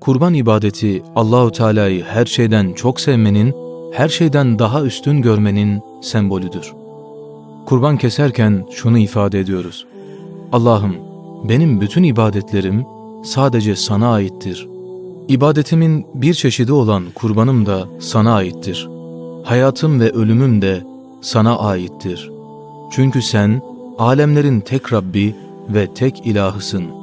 Kurban ibadeti Allahu Teala'yı her şeyden çok sevmenin, her şeyden daha üstün görmenin sembolüdür. Kurban keserken şunu ifade ediyoruz. Allah'ım benim bütün ibadetlerim sadece sana aittir. İbadetimin bir çeşidi olan kurbanım da sana aittir. Hayatım ve ölümüm de sana aittir. Çünkü sen alemlerin tek Rabbi ve tek ilahısın.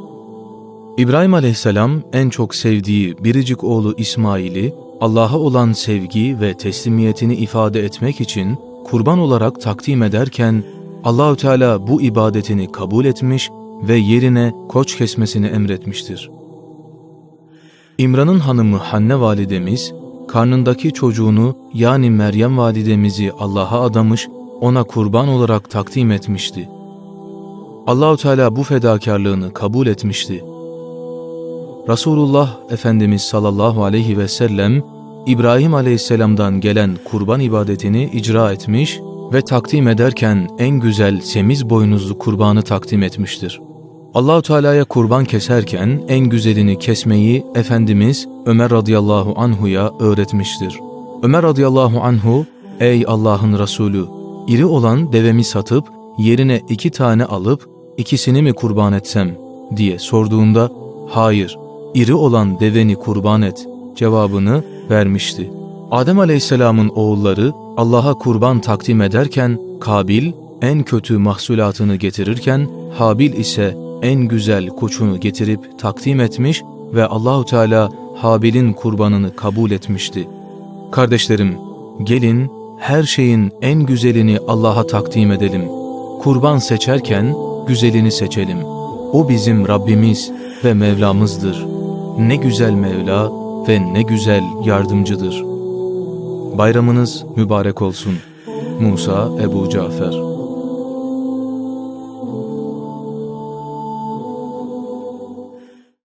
İbrahim aleyhisselam en çok sevdiği biricik oğlu İsmail'i Allah'a olan sevgi ve teslimiyetini ifade etmek için kurban olarak takdim ederken Allahü Teala bu ibadetini kabul etmiş ve yerine koç kesmesini emretmiştir. İmran'ın hanımı Hanne validemiz, karnındaki çocuğunu yani Meryem validemizi Allah'a adamış, ona kurban olarak takdim etmişti. Allahü Teala bu fedakarlığını kabul etmişti. Resulullah Efendimiz sallallahu aleyhi ve sellem İbrahim aleyhisselamdan gelen kurban ibadetini icra etmiş ve takdim ederken en güzel semiz boynuzlu kurbanı takdim etmiştir. Allahu Teala'ya kurban keserken en güzelini kesmeyi Efendimiz Ömer radıyallahu anhu'ya öğretmiştir. Ömer radıyallahu anhu, ey Allah'ın Resulü, iri olan devemi satıp yerine iki tane alıp ikisini mi kurban etsem diye sorduğunda, hayır, iri olan deveni kurban et cevabını vermişti. Adem aleyhisselamın oğulları Allah'a kurban takdim ederken Kabil en kötü mahsulatını getirirken Habil ise en güzel koçunu getirip takdim etmiş ve Allahu Teala Habil'in kurbanını kabul etmişti. Kardeşlerim, gelin her şeyin en güzelini Allah'a takdim edelim. Kurban seçerken güzelini seçelim. O bizim Rabbimiz ve Mevlamızdır. Ne güzel Mevla ve ne güzel yardımcıdır. Bayramınız mübarek olsun. Musa Ebu Cafer